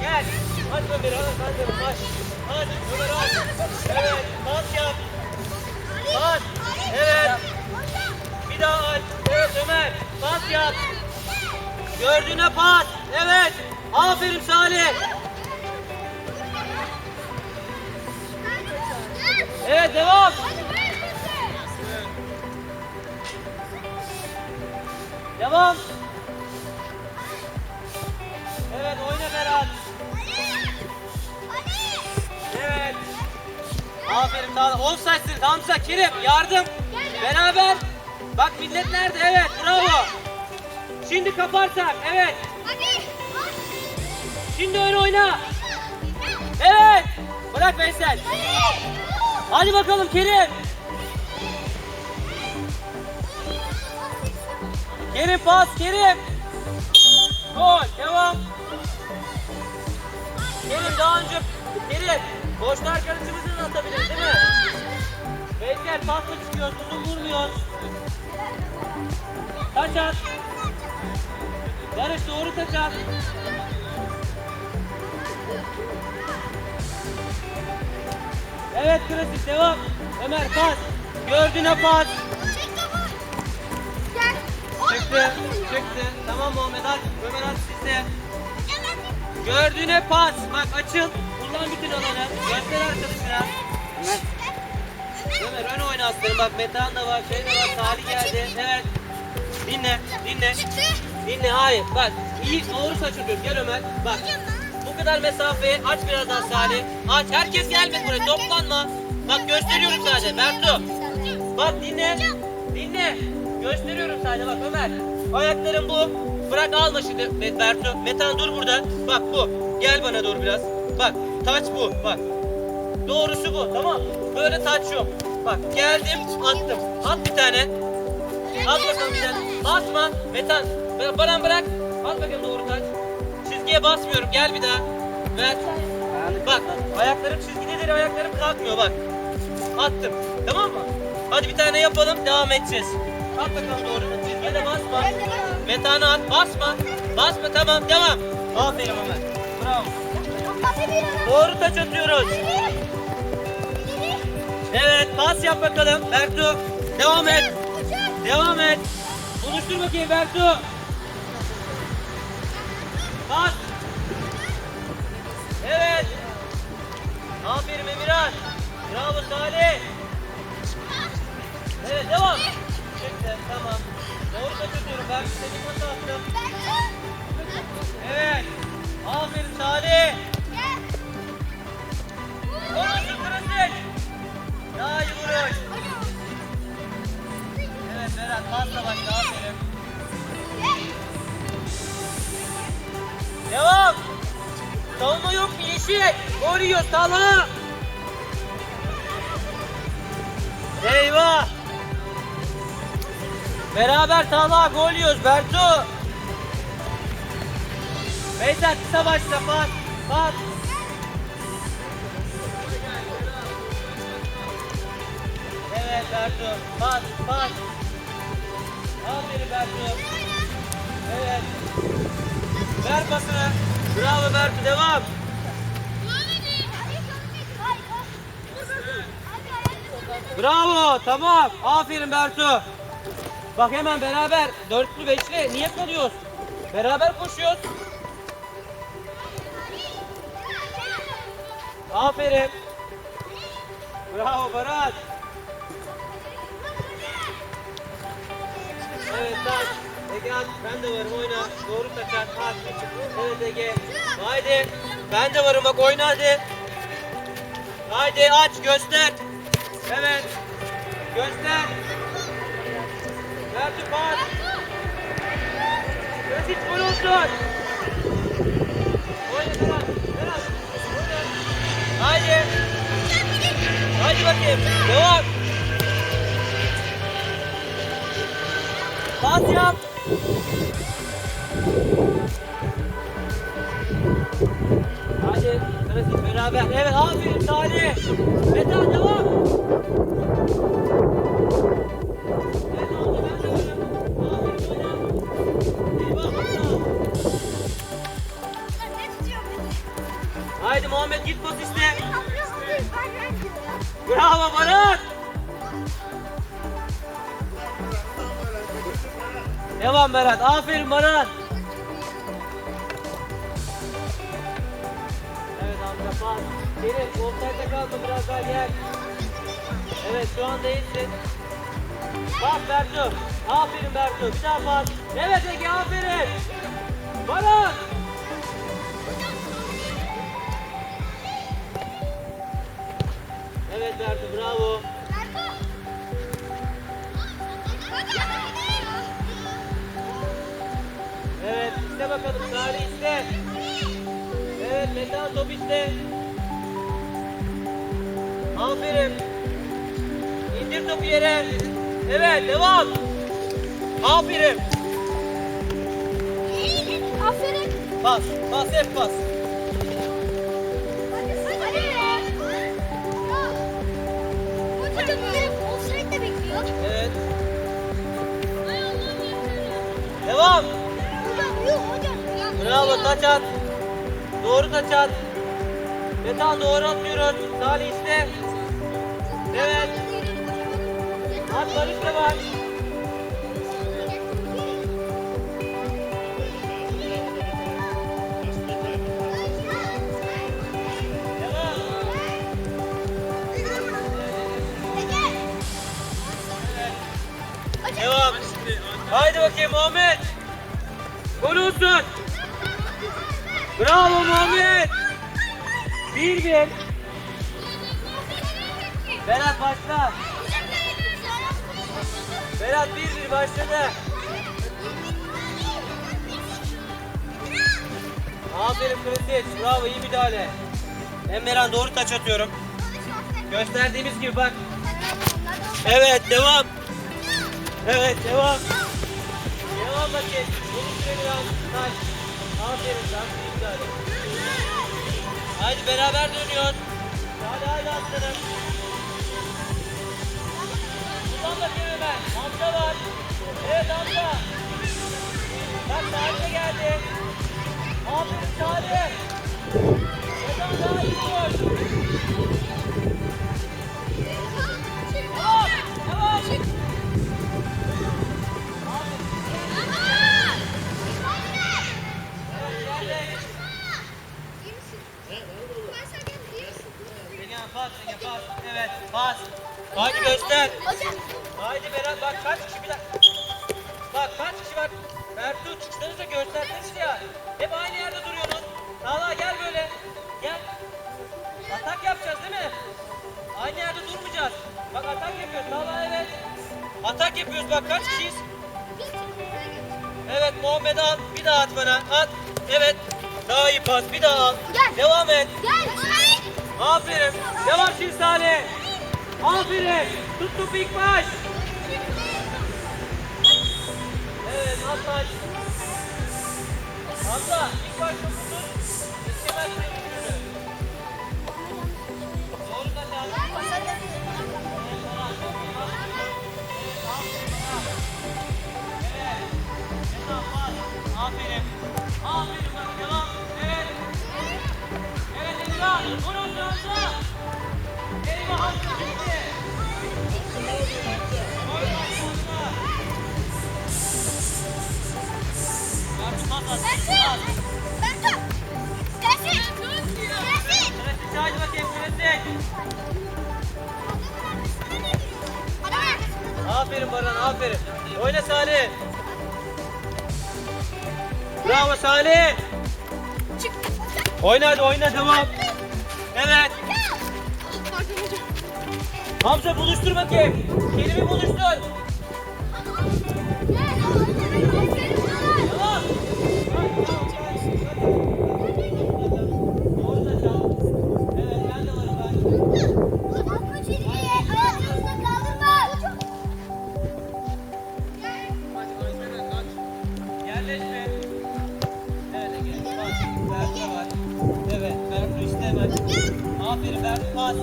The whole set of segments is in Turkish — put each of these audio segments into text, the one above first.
Gel. Hadi Ömer hadi Ömer. Hadi Ömer hadi. Evet pas yap. Pas. Evet. Bir daha aç. Evet Ömer. Pas yap. Gördüğüne pas. Evet. Aferin Salih. Evet devam. Devam. Aferin daha. Offside'sin Hamza, Kerim yardım. Beraber. Bak millet nerede? Evet bravo. Şimdi kaparsak. Evet. Şimdi ön oyna. Evet. Bırak Veysel. Hadi bakalım Kerim. Kerim pas Kerim. Gol devam. Kerim daha önce Kerim boşlar karışımızı da atabiliriz değil mi? Veysel pasla çıkıyor uzun vurmuyor. Taç at. Barış doğru taç at. Evet klasik devam. Ömer pas. Gördüğüne pas. Çıktı. Çıktı. Tamam Muhammed aç. Ömer aç sizde. Gördüğüne pas. Bak açıl. Kullan bütün alanı. Göster arkadaşına. Ömer ön oyna aslanım. Bak Metehan da var. Şey de var. Salih geldi. Evet. Dinle. Dinle. Dinle. Hayır. Bak. iyi doğru saçılıyoruz. Gel Ömer. Bak. Bu kadar mesafeyi aç biraz daha Salih. Aç. Herkes gelmedi buraya. Toplanma. Bak gösteriyorum sadece. Bertu. Bak dinle. Dinle. Gösteriyorum sadece bak Ömer. Ayakların bu. Bırak alma şimdi Bertu. Metan dur burada. Bak bu. Gel bana doğru biraz. Bak taç bu. Bak. Doğrusu bu. Tamam. Böyle taç yok. Bak geldim attım. At bir tane. At bakalım bir tane. Basma. Metan. Ba- Baran bırak. At bakalım doğru taç. Çizgiye basmıyorum. Gel bir daha. Ver. Bak ayaklarım çizgidedir. Ayaklarım kalkmıyor bak. Attım. Tamam mı? Hadi bir tane yapalım. Devam edeceğiz. At bakalım doğru. Çizgiye de basma. Metanı at. Basma. Basma tamam. Devam. Aferin Ömer. Bravo. Doğru taç atıyoruz. Evet. Pas yap bakalım. Bertu. Devam et. Devam et. Konuştur bakayım Bertu. Pas. Evet. Aferin Emirhan. Bravo Salih. Evet devam. Çıktı tamam. Doğru kaçırıyorum ben senin nasıl attım? Evet. Aferin Salih. Konuşun klasik. Daha iyi vuruş. Evet Berat pasla başla aferin. Devam. Savunma yok mu yeşil? Yiyor Talha. Eyvah. Beraber Talha gol yiyoruz Bertu. Veysel kısa başla pas. Pas. Evet Bertu. Pas. Pas. Aferin Bertu. Evet. Ver pasını. Bravo Bertu devam. Bravo tamam. Aferin Bertu. Bak hemen beraber dörtlü beşli niye kalıyoruz? Beraber koşuyoruz. Aferin. Bravo Barat. Evet taç. Ege at. Ben de varım oyna. Doğru taçar. At. Evet Ege. Haydi. Ben de varım bak oyna hadi. Haydi aç göster. Evet. Göster. Ver pas. Göz gol olsun. Haydi. Haydi bakayım. Devam. Rahat yap. Hadi Pratik beraber. Evet aferin Salih. Veda devam. Haydi Muhammed git pot iste. Bravo Baran. Devam Berat. Aferin Baran. Evet amca pas. Gelin offside'de kalma biraz daha gel. Evet şu anda iyisin. Bak Bertu. Aferin Bertu. Bir daha pas. Evet Ege aferin. Baran. Evet Bertu bravo. İste bakalım Salih iste. Evet Metehan top iste. Aferin. İndir topu yere. Evet devam. Aferin. Aferin. Pas. Pas hep pas. Hocam offside de bekliyor. Evet. Devam. Bravo taç at. Doğru taç at. Metehan doğru atıyoruz. Salih iste. Evet. At Barış da var. Devam. Haydi bakayım Muhammed. Bravo Muhammed. Bir bir. Berat başla. Berat bir bir başladı. Aferin Kılıç. Bravo iyi müdahale. Emrehan doğru taç atıyorum. Gösterdiğimiz gibi bak. Evet devam. Evet devam. Devam bakayım. Bunu süreni al. Taş. Aferin sen müdahale. Haydi beraber dönüyoruz. Hadi haydi aslanım. Ulan bakayım hemen. Hamza var. Evet Hamza. Bak Salih de geldi. Aferin Salih. Neden daha iyi vur. Devam. Devam. Pas. Evet pas. Haydi göster. Haydi Berat bak kaç kişi bir dakika. Bak kaç kişi bak. Bertu çıksanıza gösterseniz ya. Hep aynı yerde duruyorsunuz. Talha gel böyle. Gel. Atak yapacağız değil mi? Aynı yerde durmayacağız. Bak atak yapıyoruz. Talha evet. Atak yapıyoruz bak kaç kişiyiz? Evet Muhammed al. Bir daha at bana. At. Evet. Daha iyi pas. Bir daha al. Gel. Devam et. Gel. Aferin. Devam şimdi Salih. Aferin. Tut topu ilk baş. Aferin Baran aferin. Oyna Salih. Bravo Salih. Oyna hadi oyna devam. Evet. Hamza buluştur bakayım. Kelimi buluştur. Ege. Pas. Bertu var. Evet Bertu işte hemen. Aferin Bertu pas.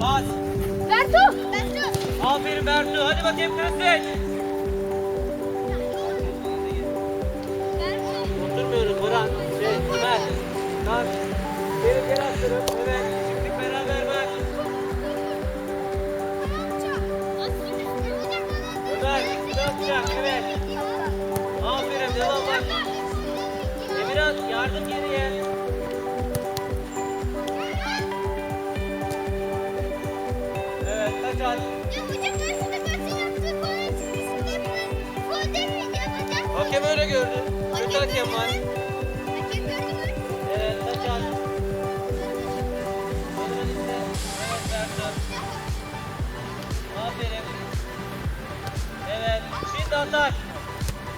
Pas. Aferin Bertu. Hadi bakayım klasik. Oturmuyoruz Burhan. Şey, Ömer. Kalk. Geri geri attırın. Evet. Emirhan yardım geriye. Evet kaç at. Hakem öyle gördü. Kötü hakem var. Evet kaç at. Evet Berkan. Aferin. Evet. Şimdi atak.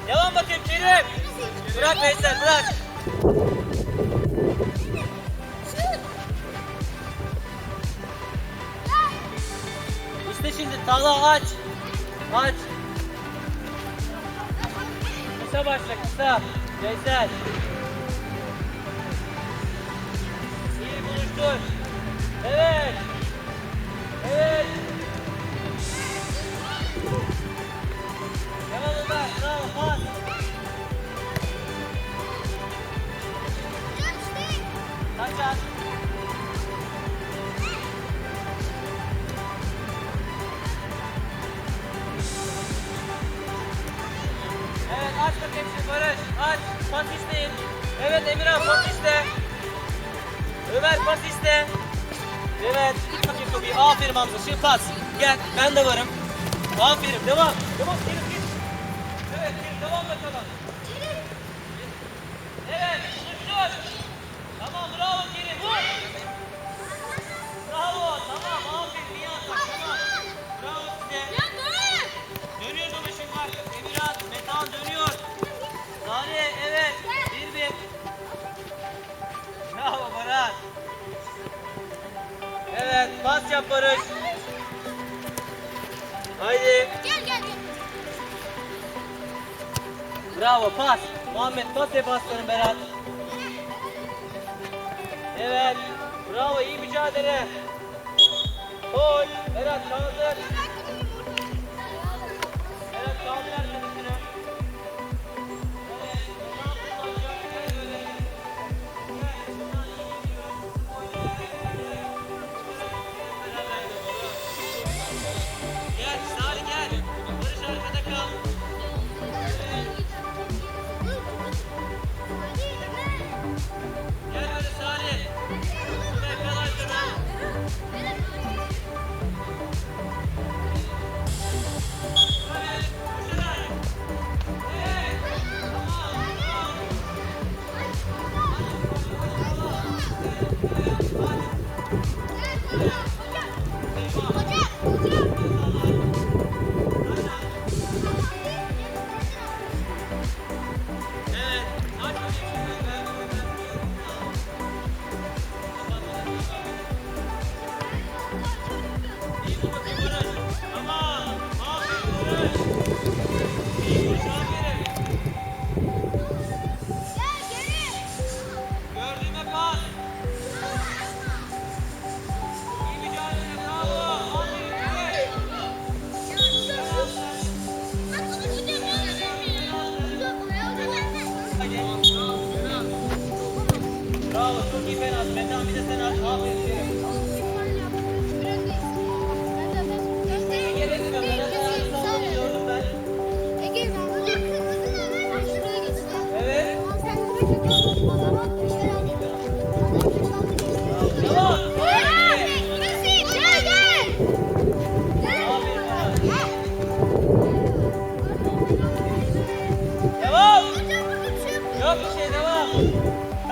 Devam bakayım Kerim. Bırak Veysel bırak. İşte şimdi Talha aç. Aç. Kısa başla kısa. Veysel. Devam. Devam. Kerim git. Evet Kerim devam bakalım. Evet. Dur. Tamam bravo Kerim. Vur. Bravo. Tamam. Aferin. İyi atak. Tamam. Bravo size. Dönüyor dolaşım var. Emirhan, Metehan dönüyor. Sare, evet. Bir bir. Bravo Baran. Evet, pas yap Barış. Haydi. Bravo, pas. Muhammed, pas yap aslanım Berat. Evet. Bravo, iyi mücadele. Gol. Berat kaldır. Evet, kaldır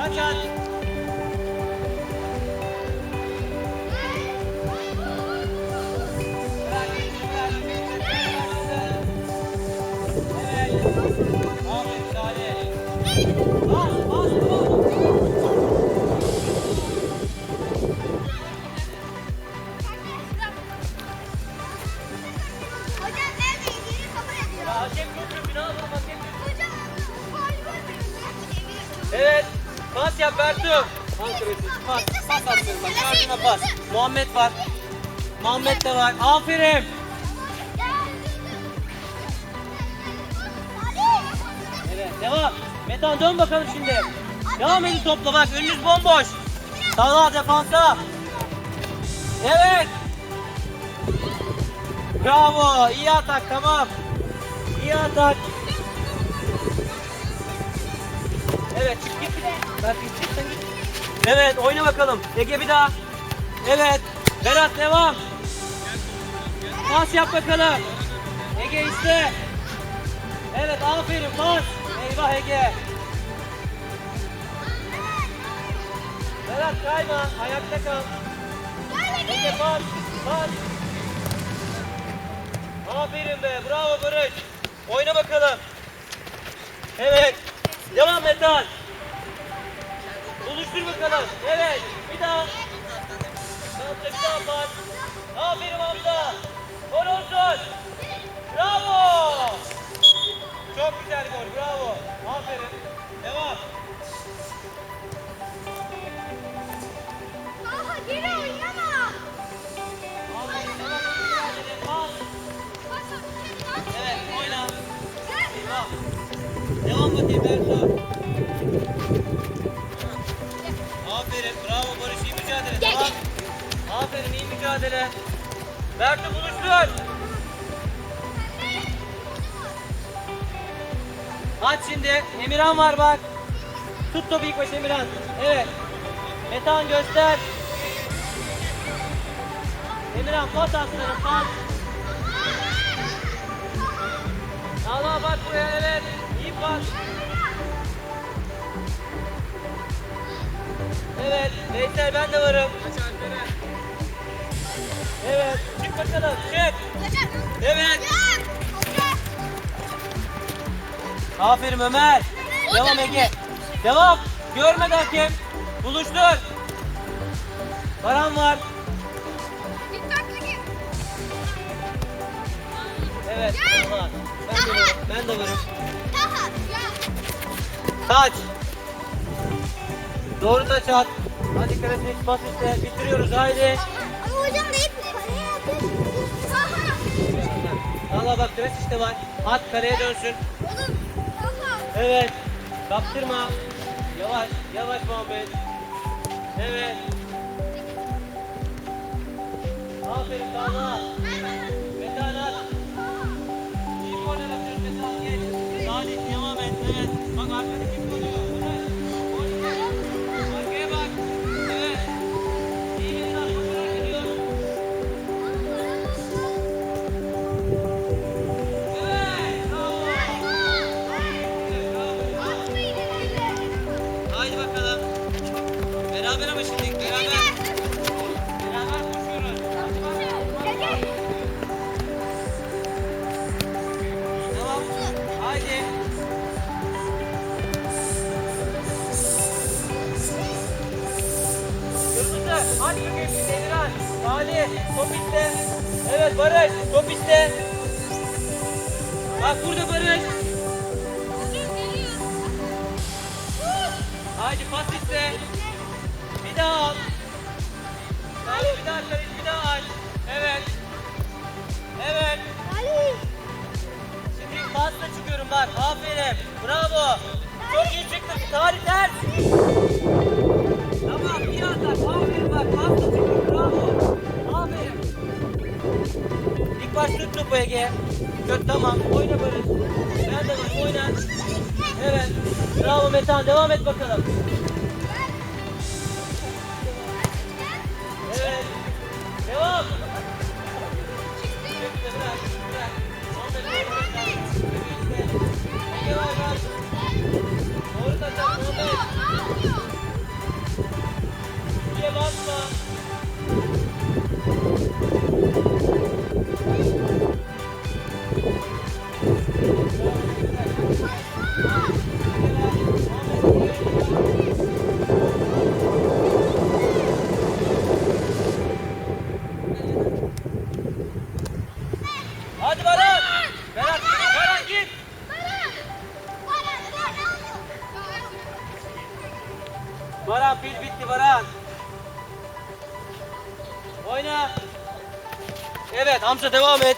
Kaç at. Pas. Muhammed var. Muhammed de var. Aferin. Evet devam. Metan dön bakalım şimdi. Devam edin topla bak önünüz bomboş. Talha defansa. Evet. Bravo. iyi atak tamam. İyi atak. Evet çık git git. Evet oyna bakalım. Ege bir daha. Evet. Berat devam. Pas yap bakalım. Ege iste. Evet aferin pas. Eyvah Ege. Berat kayma. Ayakta kal. Ege pas. Pas. Aferin be. Bravo Barış. Oyna bakalım. Evet. Devam Metan. Buluştur bakalım. Evet. Bir daha. Hamza bir daha pas. Aferin Hamza. Gol olsun. Bravo. Çok güzel gol. Bravo. Aferin. Devam. Aha geri oynama. Aferin. Devam. Mücadele. Pas. Evet. Oyna. Devam. Devam bakayım Bertu. Mücadele. Bertu buluştur. Aç şimdi. Emirhan var bak. Tut topu ilk baş Emirhan. Evet. Metan göster. Emirhan pas aslanım pas. Allah bak buraya evet. İyi pas. Evet. Veysel ben de varım. Evet. Çık bakalım. Çık. Evet. Aferin Ömer. Devam Ege. Devam. Görmedi hakem. Buluştur. Baran var. Evet. Tamam. Ben de varım. Ben de varım. Taç. Doğru taç at. Hadi Karasnik pas iste. Bitiriyoruz haydi. Allah bak Kres işte var. At kareye dönsün. Evet. Kaptırma. Yavaş. Yavaş Muhammed. Evet. Aferin Talha. Haydi. Kırmızı. Aç bakayım şimdi Emirhan. Salih. Top iste. Evet Barış. Top iste. Bak burada Barış. Haydi pas iste. Bir daha al. Salih bir daha karış. Pasla çıkıyorum bak. Aferin. Bravo. Çok iyi çıktın. Tarih. Tamam iyi atak. Aferin bak. Pasla çıkıyorum. Bravo. Aferin. İlk baş tut topu Ege. Çok tamam. Oyna Barış. Ben de. Oyna. Evet. Bravo Metan. Devam et bakalım. Hamza devam et.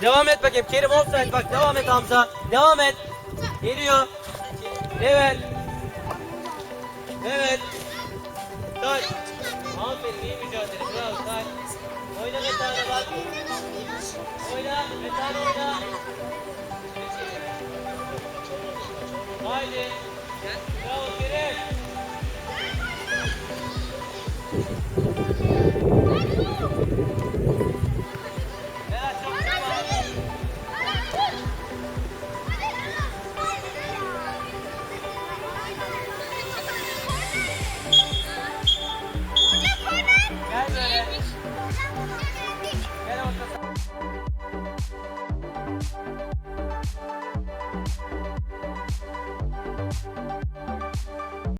Devam et bakayım. Kerim offside bak devam et Hamza. Devam et. Geliyor. Evet. Evet. Taş. Aferin iyi mücadele. Bravo taş. Oyna Metan'a bak. Oyna. Metan oyna. Haydi. Bravo Kerim. Hadi oğlum.